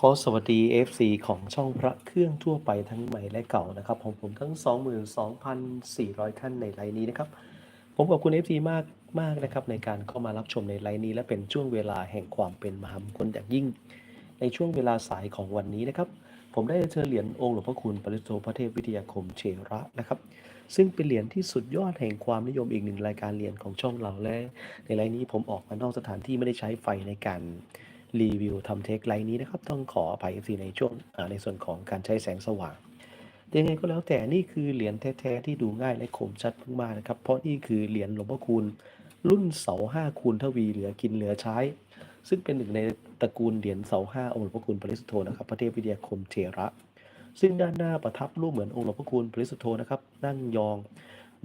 ขอสวัสดี FC ของช่องพระเครื่องทั่วไปทั้งใหม่และเก่านะครับของผมทั้ง 22,400 ท่านในไลน์นี้นะครับ ผมขอบคุณ FC มากมากนะครับในการเข้ามารับชมในไลน์นี้ และเป็นช่วงเวลาแห่งความเป็นมหามงคลอย่างยิ่ง ในช่วงเวลาสายของวันนี้นะครับ ผมได้เชิญเหรียญองค์หลวงพ่อคุณปริโธพระเทพวิทยาคมเชระนะครับ ซึ่งเป็นเหรียญที่สุดยอดแห่งความนิยมอีกหนึ่งรายการเหรียญของช่องเราและในไลน์นี้ผมออกมานอกสถานที่ไม่ได้ใช้ไฟในการ รีวิวทำเทคไลน์นี้นะครับ ต้องขออภัยซีในช่วงในส่วนของการใช้แสงสว่างยังไงก็แล้วแต่นี่คือเหรียญแท้ๆที่ดูง่ายและคมชัดมากๆนะครับ เพราะนี่คือเหรียญหลวงพ่อคูณรุ่นเสาห้าคูณทวีเหลือกินเหลือใช้ ซึ่งเป็นหนึ่งในตระกูลเหรียญเสาห้าองค์หลวงพ่อคูณปริสุทโธนะครับพระเทพวิทยาคมเถระ ซึ่งด้านหน้าประทับรูปเหมือนองค์หลวงพ่อคูณปริสุทโธนะครับนั่งยอง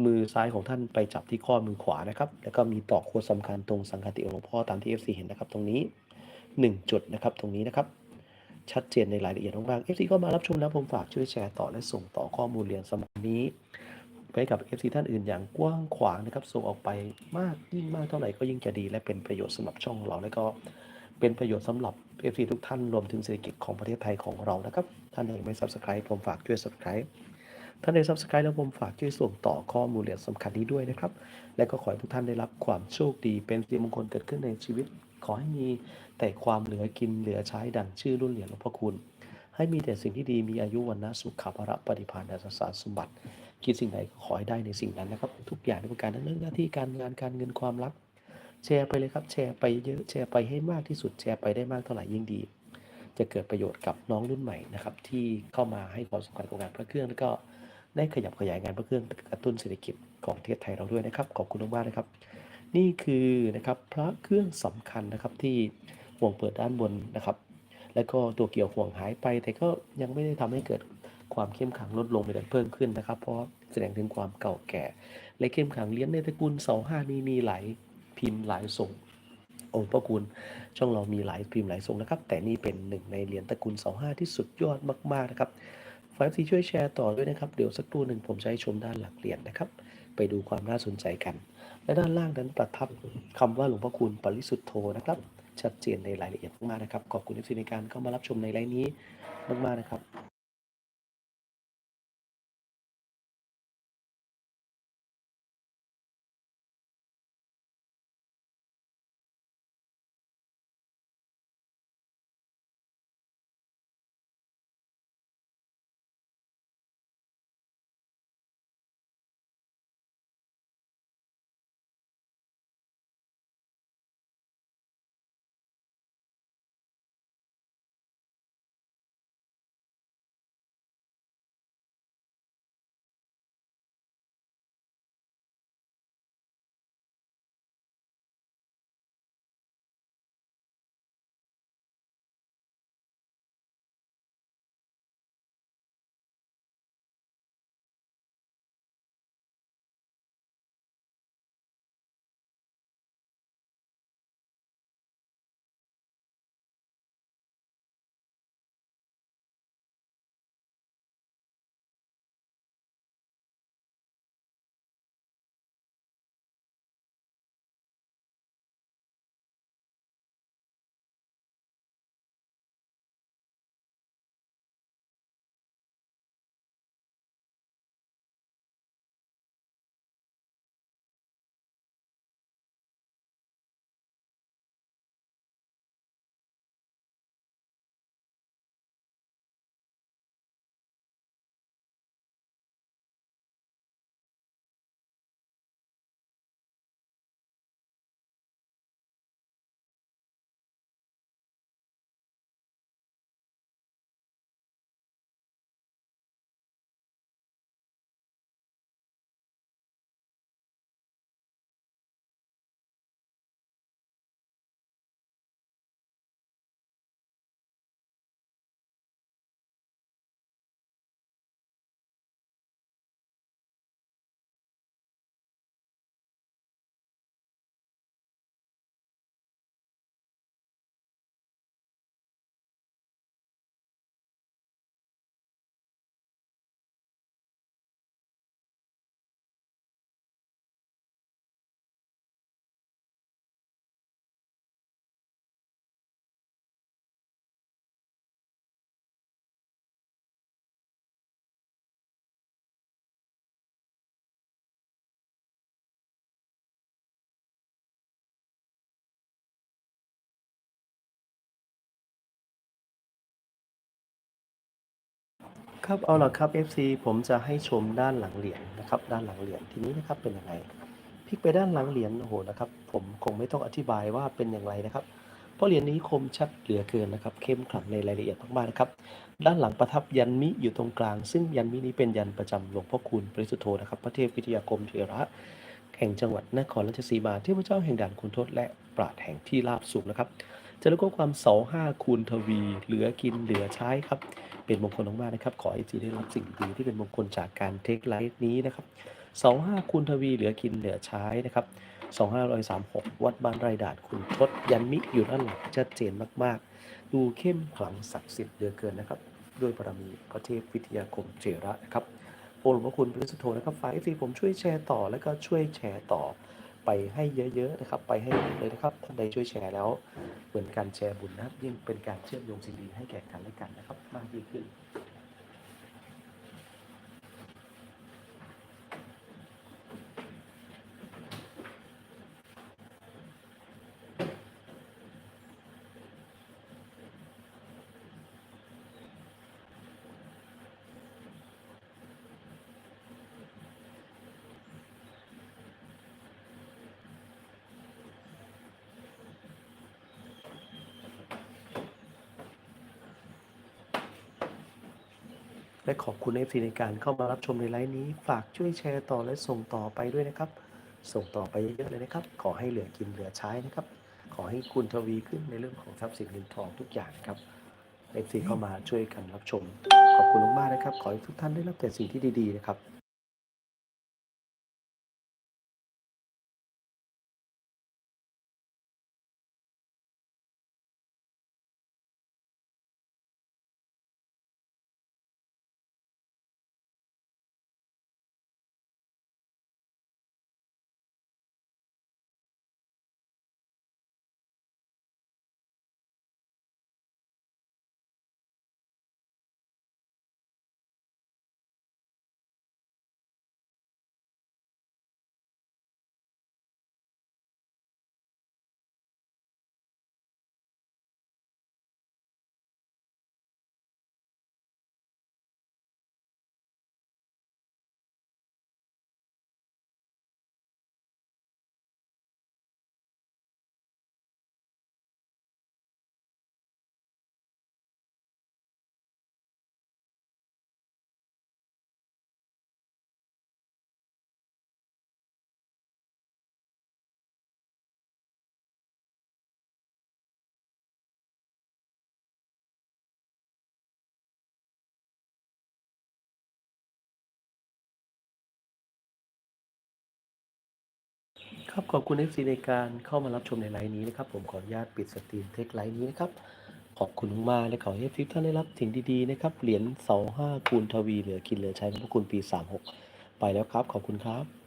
มือซ้ายของท่านไปจับที่ข้อมือขวานะครับ แล้วก็มีตอกโคดสำคัญตรงสังฆติองค์หลวงพ่อตามที่ FC เห็นนะครับตรงนี้ 1 จุดนะครับตรงนี้นะครับ ชัดเจนในรายละเอียดมากๆ FC ก็มารับชมแล้วผมฝากช่วยแชร์ต่อและส่งต่อข้อมูลเรียนสมัยนี้ไปกับ FC ท่านอื่นอย่างกว้างขวางนะครับส่งออกไปมากยิ่งมากเท่าไหร่ก็ยิ่งจะดี และเป็นประโยชน์สำหรับช่องเรา และก็เป็นประโยชน์สำหรับ FC ทุกท่านรวมถึงเศรษฐกิจของประเทศไทยของเรานะครับ ท่านยังไม่ Subscribe ผมฝากช่วย Subscribe ท่านใด Subscribe แล้วผมฝากช่วยส่งต่อข้อมูลเหรียญสำคัญนี้ด้วยนะครับ และก็ขอให้ทุกท่านได้รับความโชคดีเป็นสิริมงคลเกิดขึ้นในชีวิต ขอให้มีแต่ความเหลือกินเหลือใช้ดังชื่อรุ่นเหรียญหลวงพ่อคุณ ให้มีแต่สิ่งที่ดีมีอายุวันนะสุขภระปฏิภาณดัสสารสมบัติ คิดสิ่งใดก็ขอให้ได้ในสิ่งนั้นนะครับ ทุกอย่างในการทั้งเรื่องหน้าที่การงานการเงินความรัก แชร์ไปเลยครับ แชร์ไปเยอะแชร์ไปให้มากที่สุดแชร์ไปได้มากเท่าไหร่ยิ่งดี จะเกิดประโยชน์กับน้องรุ่นใหม่นะครับที่เข้ามาให้ความสำคัญกับงานพระเครื่องแล้วก็ ได้ขยับขยายงานพระเครื่องกระตุ้นเศรษฐกิจของประเทศไทยเราด้วยนะครับ ขอบคุณมากๆนะครับ นี่คือนะครับพระเครื่องสำคัญนะครับที่ห่วงเปิดด้านบนนะครับ แล้วก็ตัวเกี่ยวห่วงหายไป แต่ก็ยังไม่ได้ทำให้เกิดความเข้มขังลดลงแต่เพิ่มขึ้นนะครับ เพราะแสดงถึงความเก่าแก่ และเข้มขังเลี้ยงในตระกูลเสาห้านี้มีหลายพิมพ์หลายทรงองค์พระคุณช่องเรามีหลายพิมพ์หลายทรงนะครับ แต่นี่เป็นหนึ่งในเหรียญตระกูลเสาห้าที่สุดยอดมากๆนะครับากที่ช่วยแชร์ต่อด้วยนะครับ เดี๋ยวสักครู่หนึ่งผมจะให้ชมด้านหลักเหรียญนะครับ ไปดูความน่าสนใจกัน และด้านล่างนั้นประทับคำว่าหลวงพ่อคุณปริสุทธโธนะครับ ชัดเจนในรายละเอียดมากนะครับ ขอบคุณที่ในการเข้ามารับชมในไลน์นี้มากๆนะครับ ครับเอาล่ะครับ FC ผมจะให้ชมด้านหลังเหรียญนะครับ ด้านหลังเหรียญทีนี้นะครับเป็นยังไงพลิกไปด้านหลังเหรียญโอ้โหนะครับ ผมคงไม่ต้องอธิบายว่าเป็นอย่างไรนะครับ เพราะเหรียญนี้คมชัดเหลือเกินนะครับ เข้มขลังในรายละเอียดมากๆนะครับ ด้านหลังประทับยันมิอยู่ตรงกลาง ซึ่งยันมินี้เป็นยันประจำหลวงพ่อคูณปริสุทโธนะครับ พระเทพวิทยาคมเถระแห่งจังหวัดนครราชสีมาเทพเจ้าแห่งด่านคุณทศและปราดแห่งที่ราบสูงนะครับ จะเรียกว่าความเสาห้าคูณทวี เหลือกินเหลือใช้ครับ เป็นมงคลมากๆนะครับ ขอให้จีได้รับสิ่งดีที่เป็นมงคลจากการเทคไลฟ์นี้นะครับเสาห้าคูณทวี เหลือกินเหลือใช้นะครับสองห้าร้อยสามหกวัดบ้านไรดาดคุณทศยันมิอยู่ด้านหลังชัดเจนมากๆ ดูเข้มขลังศักดิ์สิทธิ์เหลือเกินนะครับ ด้วยบารมีพระเทพวิทยาคมเถระนะครับโอหลวงพระคุณพระสุโธนะครับฝากให้ผมช่วยแชร์ต่อแล้วก็ช่วยแชร์ต่อไปให้เยอะๆนะครับ ไปให้หมดเลยนะครับท่านใดช่วยแชร์แล้ว เหมือนการแชร์บุญนะครับ ยิ่งเป็นการเชื่อมโยงสิ่งดีให้แก่กันและกันนะครับ มากยิ่งขึ้น และขอบคุณ FC ในการเข้ามารับชมในไลฟ์นี้ ฝากช่วยแชร์ต่อและส่งต่อไปด้วยนะครับ ส่งต่อไปเยอะๆเลยนะครับ ขอให้เหลือกินเหลือใช้นะครับ ขอให้คุณทวีขึ้นในเรื่องของทรัพย์สินเงินทองทุกอย่างนะครับ FC เข้ามาช่วยกันรับชม ขอบคุณมากๆนะครับ ขอให้ทุกท่านได้รับแต่สิ่งที่ดีๆนะครับ ครับขอบคุณ FC ในการเข้ามารับชมในไลน์นี้นะครับ ผมขออนุญาตปิดสตรีมเทคไลน์นี้นะครับ ขอบคุณมากและขอให้ทุกท่านได้รับสิ่งดีๆนะครับ เหรียญ25คูณทวีเหลือกินเหลือใช้พระคุณปี 36 ไปแล้วครับ ขอบคุณครับ